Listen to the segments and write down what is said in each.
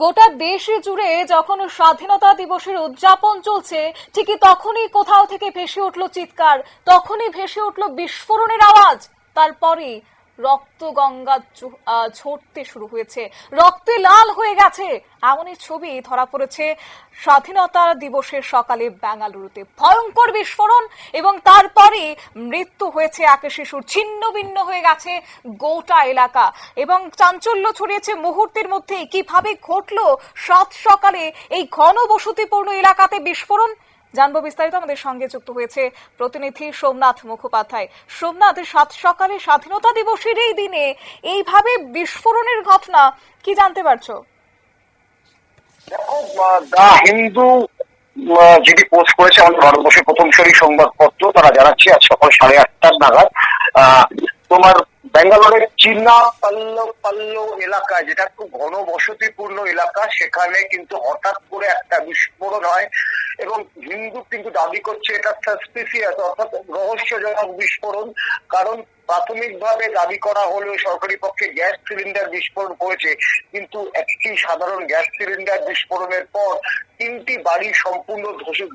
গোটা দেশ জুড়ে যখন স্বাধীনতা দিবসের উদযাপন চলছে, ঠিকই তখনই কোথাও থেকে ভেসে উঠল চিৎকার, তখনই ভেসে উঠল বিস্ফোরণের আওয়াজ। তারপরে রক্ত গঙ্গা ঝ- আহ, ঝরতে শুরু হয়েছে। রক্তে লাল হয়ে গেছে। এমনই ছবি ধরা পড়েছে স্বাধীনতা দিবসের সকালে বেঙ্গালুরুতে। ভয়ঙ্কর বিস্ফোরণ এবং তারপরে মৃত্যু হয়েছে এক শিশুর। ছিন্ন ভিন্ন হয়ে গেছে গোটা এলাকা। এবং চাঞ্চল্য ছড়িয়েছে মুহূর্তের মধ্যে কীভাবে ঘটলো সাত সকালে এই ঘনবসতিপূর্ণ এলাকাতে বিস্ফোরণ? জানব বিস্তারিত। আমাদের সঙ্গে যুক্ত হয়েছে প্রতিনিধি সোমনাথ মুখোপাধ্যায়। সোমনাথ, সাত সকালে স্বাধীনতা দিবসের এই দিনে এইভাবে বিস্ফোরণের ঘটনা কি জানতে পারছ? হিন্দু যেটি পোস্ট করেছে আমাদের ভারতবর্ষের প্রথম সারি সংবাদপত্র, তারা জানাচ্ছে আজ সকাল সাড়ে আটটার নাগাদ তোমার ব্যাঙ্গালোরের চিন্না পাল্ল পাল্ল এলাকা, যেটা খুব ঘনবসতিপূর্ণ এলাকা, সেখানে কিন্তু হঠাৎ করে একটা বিস্ফোরণ হয় এবং হিন্দু কিন্তু দাবি করছে এটা সাসপিসিয়াস অর্থাৎ রহস্যজনক বিস্ফোরণ। কারণ প্রাথমিকভাবে দাবি করা হলেও সরকারি পক্ষে গ্যাস সিলিন্ডার বিস্ফোরণ করেছে, কিন্তু একটি সাধারণ গ্যাস সিলিন্ডার বিস্ফোরণের পর তিনটি বাড়ি সম্পূর্ণ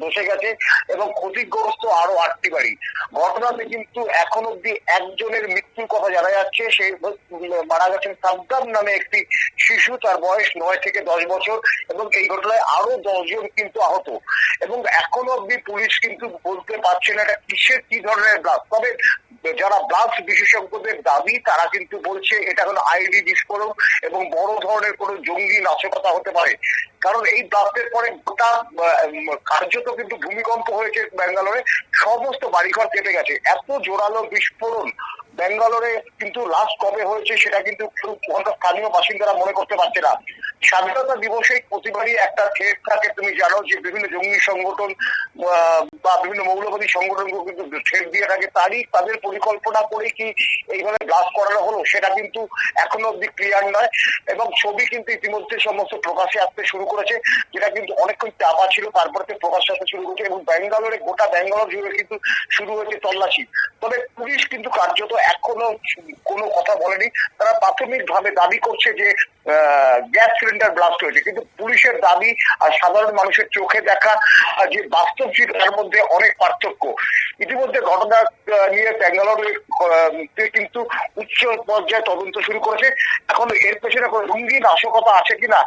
ধসে গেছে এবং ক্ষতিগ্রস্ত আরও আটটি বাড়ি। ঘটনাতে কিন্তু এখন অব্দি একজনের মৃত্যুর কথা জানা যাচ্ছে। সে মারা গেছেন সাদ্দাম নামে একটি শিশু, তার বয়স নয় থেকে দশ বছর এবং এই ঘটনায় আরও দশজন কিন্তু আহত। এবং এখনও অব্দি পুলিশ কিন্তু বলতে পারছে না এটা কিসের, কি ধরনের ব্লাস্ট। তবে যারা ব্লাস্ট বিশেষজ্ঞদের দাবি, তারা কিন্তু বলছে এটা হলো আইডি বিস্ফোরণ এবং বড় ধরনের কোনো জঙ্গি নাশকতা হতে পারে। কারণ এই ব্লাস্টের পরে গোটা কার্যত কিন্তু ভূমিকম্প হয়েছে ব্যাঙ্গালোরে, সমস্ত বাড়িঘর কেটে গেছে। এত জোরালো বিস্ফোরণ ব্যাঙ্গালোরে কিন্তু লাস্ট কবে হয়েছে সেটা কিন্তু স্থানীয় বাসিন্দারা মনে করতে পারছে না। স্বাধীনতা দিবসে প্রতিবারই একটা থ্রেট থাকে, তুমি জানো যে বিভিন্ন জঙ্গি সংগঠন বা বিভিন্ন মৌলবাদী সংগঠনকে কিন্তু থ্রেট দিয়ে থাকে। তারই তাদের পরিকল্পনা করে কি এইভাবে ব্লাস্ট করানো হলো, সেটা কিন্তু এখনও অব্দি ক্লিয়ার নয়। এবং ছবি কিন্তু ইতিমধ্যে সমস্ত প্রকাশে আসতে শুরু করেছে, যেটা কিন্তু অনেকক্ষণ চাপা ছিল, তারপরে তো প্রকাশ্যে আসতে শুরু করেছে এবং ব্যাঙ্গালোরে, গোটা ব্যাঙ্গালোর জুড়ে কিন্তু শুরু হয়েছে তল্লাশি। তবে পুলিশ কিন্তু কার্যত এখনও কোনো কথা বলেনি। তারা প্রাথমিকভাবে দাবি করছে যে গ্যাস সিলিন্ডার ব্লাস্ট হয়েছে। কিন্তু পুলিশের দাবি আর সাধারণ মানুষের চোখে দেখা যে বাস্তব চিত্র তার মধ্যে অনেক পার্থক্য। ইতিমধ্যে ঘটনা নিয়ে ব্যাঙ্গালোরে কিন্তু উচ্চ পর্যায়ে তদন্ত শুরু করেছে। এখন এর পেছনে কোনো রঙ্গিন নাশকতা আছে কিনা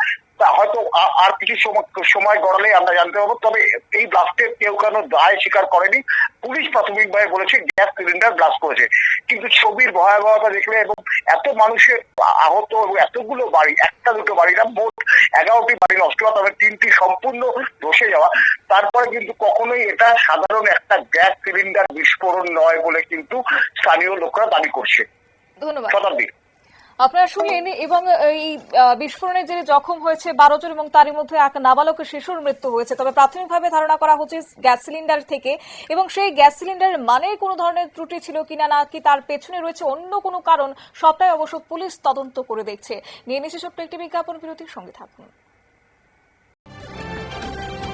হয়তো আর কিছু সময় সময় গড়ালে আমরা জানতে পারব। তবে এই ব্লাস্টের কেউ কেন দায় স্বীকার করেনি? পুলিশ প্রাথমিকভাবে বলেছে গ্যাস সিলিন্ডার ব্লাস্ট করেছে। কিন্তু ছবির ভয়াবহতা দেখলে এবং এত মানুষের আহত এবং এতগুলো বাড়ি একটা দুটো বাড়ি না মোট এগারোটি বাড়ি নষ্ট হওয়া তবে তিনটি সম্পূর্ণ ধসে যাওয়া। তারপরে কিন্তু কখনোই এটা সাধারণ একটা গ্যাস সিলিন্ডার বিস্ফোরণ নয় বলে কিন্তু স্থানীয় লোকরা দাবি করছে। ধন্যবাদ। শতাব্দী। আপনারা শুনলেন, এবং এই বিস্ফোরণের বিস্ফোরণে যে জখম হয়েছে বারো জন এবং তারই মধ্যে এক নাবালক শিশুর মৃত্যু হয়েছে। তবে প্রাথমিকভাবে ধারণা করা হচ্ছে গ্যাস সিলিন্ডার থেকে, এবং সেই গ্যাস সিলিন্ডারের মানে কোনো ধরনের ত্রুটি ছিল কিনা না কি তার পেছনে রয়েছে অন্য কোনো কারণ, সবটাই অবশ্য পুলিশ তদন্ত করে দেখছে। নিয়ে ছোট্ট একটি বিজ্ঞাপন, বিরতির সঙ্গে থাকুন।